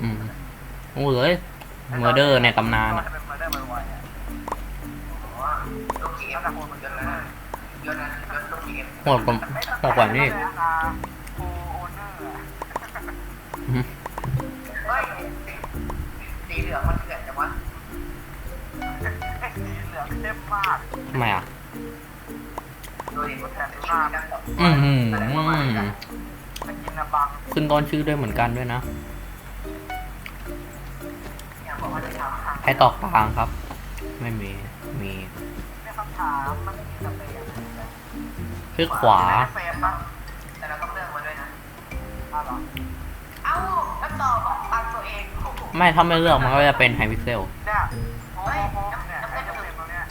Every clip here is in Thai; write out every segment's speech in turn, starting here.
อืมโอ้เลยเมอร์เดอร์ในตำนานอะเป็นมาได้ไวๆอะลูกเกมนะคนมันเยอะนะเยอะนะเยอะลูกเกมโหดกว่าโหดกว่านี้อีกฟูโอเนอร์อืมเฮ้ยสีเหลืองมันเถื่อนจังวะสีเหลืองเข้มมากทำไมอะดูดิมันแทนมากอืมหืมมันกินนะบังขึ้นต้นชื่อด้วยเหมือนกันด้วยนะ ครตอกกลางครับ ไม่มี มีไม่คำถามมันไม่มีสเปรย์คลิกขวาเฟรมปะแต่เราต้องเลือกมาด้วยนะอ้าวเหรอเอ้าแล้วตอบบอกตามตัวเองโอ้โหไม่ถ้าไม่เลือกมันก็จะเป็นไฮพิกเซล เนี่ยโอ้โหเนี่ยไอ้เฟรมตรงเนี้ย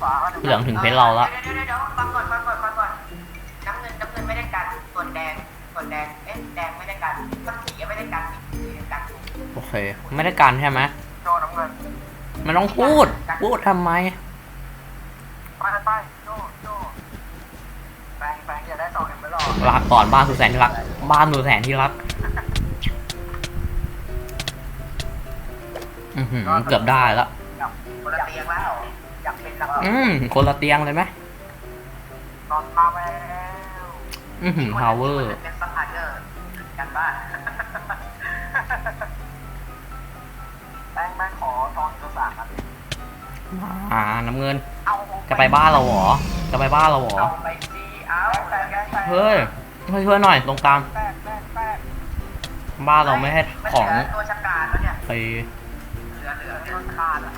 ขวาเหลืองถึงเพชรเราละเดี๋ยวเดี๋ยวเดี๋ยวฟังก่อนฟังก่อนฟังก่อนน้ำเงินน้ำเงินไม่ได้กันส่วนแดงส่วนแดงเอ๊ะแดงไม่ได้กันต้นสีไม่ได้กันสีกันโอเค ไม่ได้การใช่ไหมโจน้ำเงิน มันต้องพูด พูดทำไม ไปไปโจโจแปงแปงอย่าได้สองเอ็มไม่หรอกรักก่อนบ้านสุดแสนที่รัก บ้านสุดแสนที่รัก อือหือเกือบได้แล้ว คนละเตียงแล้วอยากเป็นนักอืมคนละเตียงเลยไหมนอนมาแล้วอือหือพาวเวอร์ เป็นซัพพลายเออร์กันบ้าน อ่าน้ำเงินเอาจะไปบ้านเราเหรอ จะไปบ้านเราเหรอเอาไปจีเอาแป้งแป้งแป้งเฮ้ยช่วยช่วยหน่อยตรงกลางแป้งแป้งแป้งบ้านเราไม่ให้ของมันเหลืตัวชะกาดแล้วเนี่ยไปเหลือเหลือตัวชะกาดอะ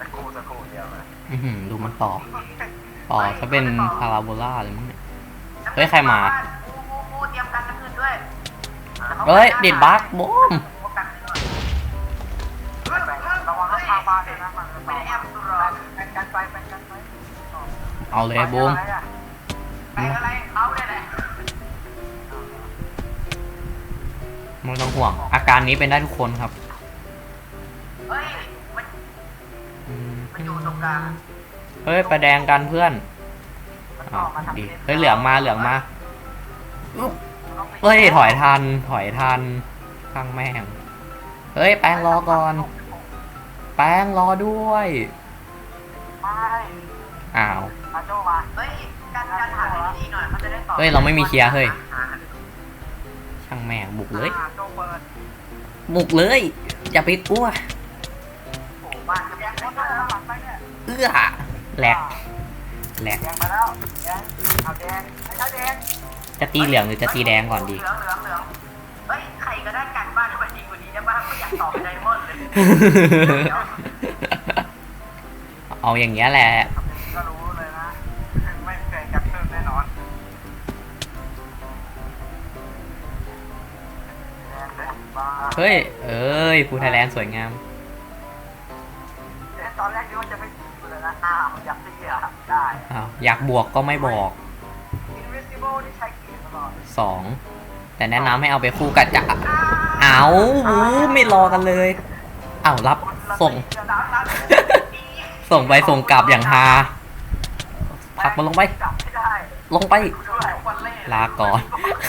ตะกูตะกูเดียวเลยอือหือดูมันต่อต่อจะเป็นพาราโบลาเลยมั้งเนี่ยเฮ้ยใครมากูกูกูเตรียมกันน้ำเงินด้วยเฮ้ยดิดบักบูม ไม่ได้แอบตัวรอแบ่งกันไปแบ่งกันไปเอาเลยบูมแบ่งอะไรเขาเลยแหละไม่ต้องห่วง อาการนี้เป็นได้ทุกคนครับเฮ้ยมันอืมมันอยู่ตรงกลางเฮ้ยไปแดงกันเพื่อนอะดีเฮ้ยเหลืองมาเหลืองมาเฮ้ยถอยทันถอยทันข้างแม่ง เฮ้ยแป้งรอก่อน แป้งรอด้วยไม่อ้าว มาโจมาเฮ้ยการการหาดีๆหน่อยมันจะได้ต่อเฮ้ยเราไม่มีเคลียร์เฮ้ย ช่างแม่งบุกเลยโจเปิดบุกเลย อย่าไปกลัว โอ้บ้านจะแยกได้แล้วหลังไปเนี่ยเอื้อแหลกแหลกแดงมาแล้วแดงเอาแดงไอ้แดงจะตีเหลืองหรือจะตีแดงก่อนดี เหลืองเหลืองเหลื ต่อไปไดมอนด์เลยเอาอย่างเงี้ยแหละ ก็รู้เลยนะ ไม่เคยจับเพิ่มแน่นอนเฮ้ย เอ้ยฟูไทยแลนด์สวยงามตอนแรกนึกว่าจะไม่ตีเลยนะอ้าวอยากตีอะได้อ้าวอยากบวกก็ไม่บอก Invisible ที่ใช้เกียร์ตลอดสองแต่แนะนำให้เอาไปคู่กับจะ เอาหูไม่รอกันเลยอ้าวรับส่ง ส่งไปส่งกลับอย่างฮาผลักมันลงไปจับไม่ได้ลงไปดูหลายคนเล่ลาก่อน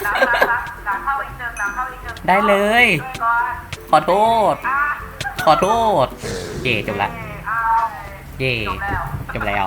หลังหลังหลังหลังเข้าอีกเดิมหลังเข้าอีกเดิมได้เลยก่อนขอโทษอะขอโทษ เย่จบละเอาเย่จบแล้วจบแล้ว